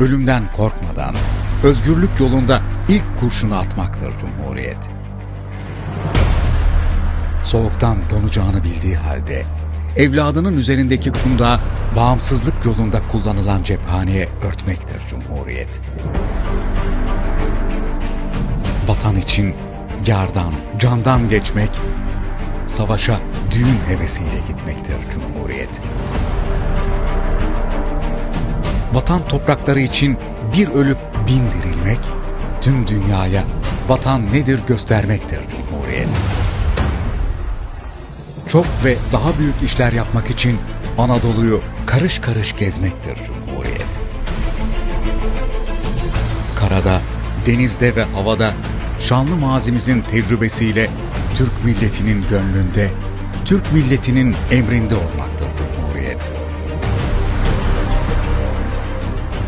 ölümden korkmadan özgürlük yolunda ilk kurşunu atmaktır Cumhuriyet. Soğuktan donacağını bildiği halde evladının üzerindeki kundağı bağımsızlık yolunda kullanılan cephaneye örtmektir Cumhuriyet. Vatan için yardan, candan geçmek, savaşa düğün hevesiyle gitmektir Cumhuriyet. Vatan toprakları için bir ölüp bin dirilmek, tüm dünyaya vatan nedir göstermektir Cumhuriyet. Çok ve daha büyük işler yapmak için Anadolu'yu karış karış gezmektir Cumhuriyet. Karada, denizde ve havada şanlı mazimizin tecrübesiyle Türk milletinin gönlünde, Türk milletinin emrinde olmaktır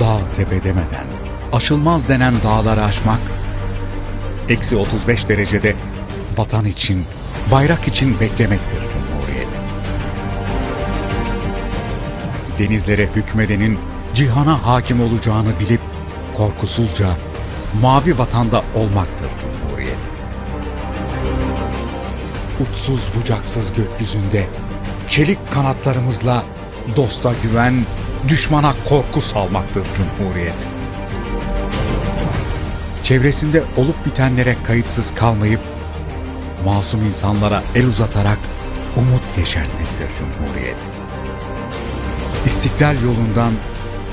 Dağ tepe demeden, aşılmaz denen dağları aşmak, eksi 35 derecede vatan için, bayrak için beklemektir Cumhuriyet. Denizlere hükmedenin cihana hakim olacağını bilip korkusuzca mavi vatanda olmaktır Cumhuriyet. Uçsuz bucaksız gökyüzünde çelik kanatlarımızla dosta güven, düşmana korku salmaktır Cumhuriyet. Çevresinde olup bitenlere kayıtsız kalmayıp masum insanlara el uzatarak umut yeşertmektir Cumhuriyet. İstiklal yolundan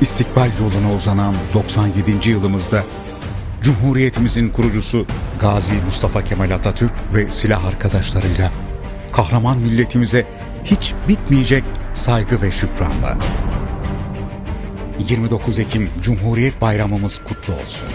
istikbal yoluna uzanan 97. yılımızda Cumhuriyetimizin kurucusu Gazi Mustafa Kemal Atatürk ve silah arkadaşlarıyla kahraman milletimize hiç bitmeyecek saygı ve şükranla. 29 Ekim Cumhuriyet Bayramımız kutlu olsun.